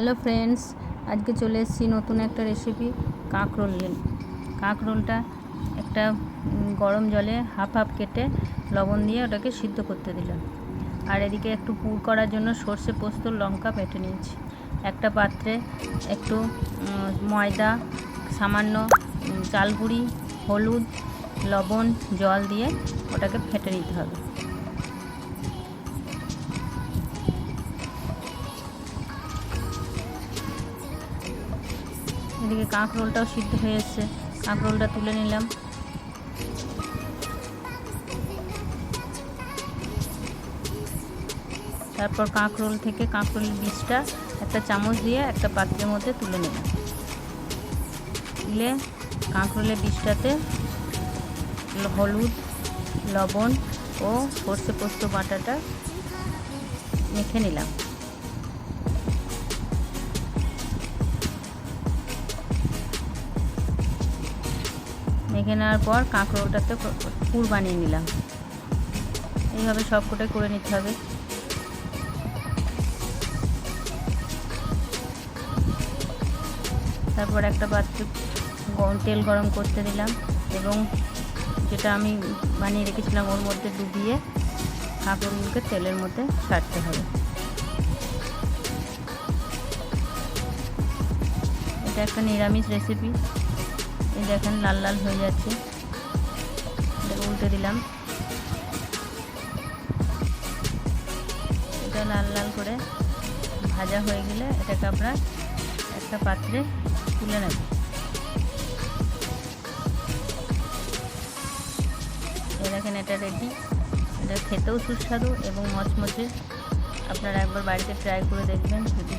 Hello friends আজকে চলে এসেছি নতুন একটা রেসিপি কাঁকরোল। কাঁকরোলটা একটা গরম জলে হাফ হাফ কেটে লবণ দিয়ে ওটাকে সিদ্ধ করতে দিলাম। আর এদিকে একটু পুর করার জন্য সর্ষে পোস্ত লঙ্কা বেটে নিয়েছি। একটা পাত্রে একটু ময়দা সামান্য উম, চাল গুঁড়ি হলুদ লবণ জল দিয়ে ওটাকে ফেটে নিতে হবে। এদিকে কাঁকরোলটাও সিদ্ধ হয়ে এসছে কাঁকরোলটা তুলে নিলাম। তারপর কাঁকরোল থেকে কাঁকরোলের বীজটা একটা চামচ দিয়ে একটা পাত্রের মধ্যে তুলে নিলাম তুলে কাঁকরোলের বীজটাতে হলুদ, লবণ ও সর্ষে পোস্ত বাটাটা মেখে নিলাম। মেখে নেওয়ার পর কাঁকরোলটাতে পুর বানিয়ে নিলাম। এইভাবে সব কটাই করে নিতে হবে। তারপর একটা পাত্রে তেল গরম করতে দিলাম এবং যেটা আমি বানিয়ে রেখেছিলাম ওর মধ্যে ডুবিয়ে কাঁকরোলগুলোকে তেলের মধ্যে ছাড়তে হবে। এটা একটা নিরামিষ রেসিপি দেখেন লাল লাল হয়ে যাচ্ছে। এটাকে উল্টে দিলাম। এটা লাল লাল করে ভাজা হয়ে গেলে এটাকে আমরা একটা পাত্রে তুলে নেব। দেখেন এটা রেডি এটা খেতেও সুস্বাদু এবং মচমচে। আপনারা একবার বাড়িতে ট্রাই করে দেখবেন। যদি